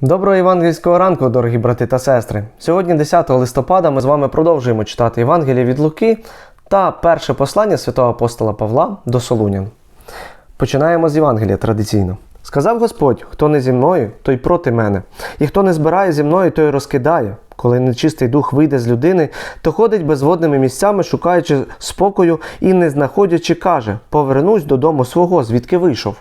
Доброго євангельського ранку, дорогі брати та сестри. Сьогодні, 10 листопада, ми з вами продовжуємо читати Євангеліє від Луки та перше послання святого апостола Павла до Солунян. Починаємо з Євангелія традиційно. Сказав Господь: хто не зі мною, той проти мене, і хто не збирає зі мною, той розкидає. Коли нечистий дух вийде з людини, то ходить безводними місцями, шукаючи спокою і не знаходячи, каже: Повернусь додому свого, звідки вийшов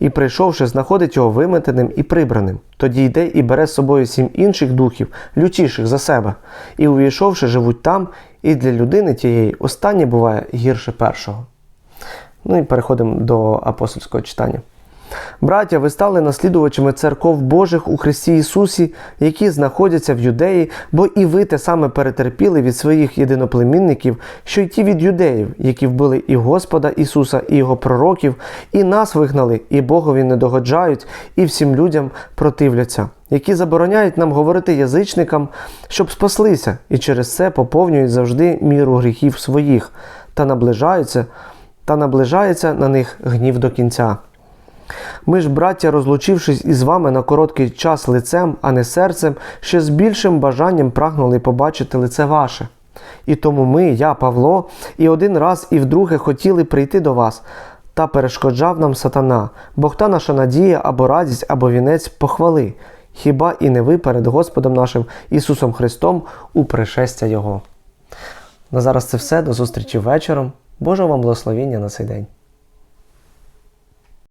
і, прийшовши, знаходить його виметеним і прибраним. Тоді йде і бере з собою сім інших духів, лютіших за себе, і, увійшовши, живуть там, і для людини тієї останнє буває гірше першого. Ну і переходимо до апостольського читання. Браття, ви стали наслідувачами церков Божих у Христі Ісусі, які знаходяться в юдеї, бо і ви те саме перетерпіли від своїх єдиноплемінників, що й ті від юдеїв, які вбили і Господа Ісуса, і Його пророків, і нас вигнали, і Богові не догоджають, і всім людям противляться, які забороняють нам говорити язичникам, щоб спаслися, і через це поповнюють завжди міру гріхів своїх, та наближаються, та наближається на них гнів до кінця. Ми ж, браття, розлучившись із вами на короткий час лицем, а не серцем, ще з більшим бажанням прагнули побачити лице ваше. І тому ми, я, Павло, і один раз, і вдруге хотіли прийти до вас, та перешкоджав нам сатана, бо хта наша надія або радість, або вінець похвали, хіба і не ви перед Господом нашим Ісусом Христом у пришестя Його. На зараз це все. До зустрічі вечором. Божого вам благословіння на цей день.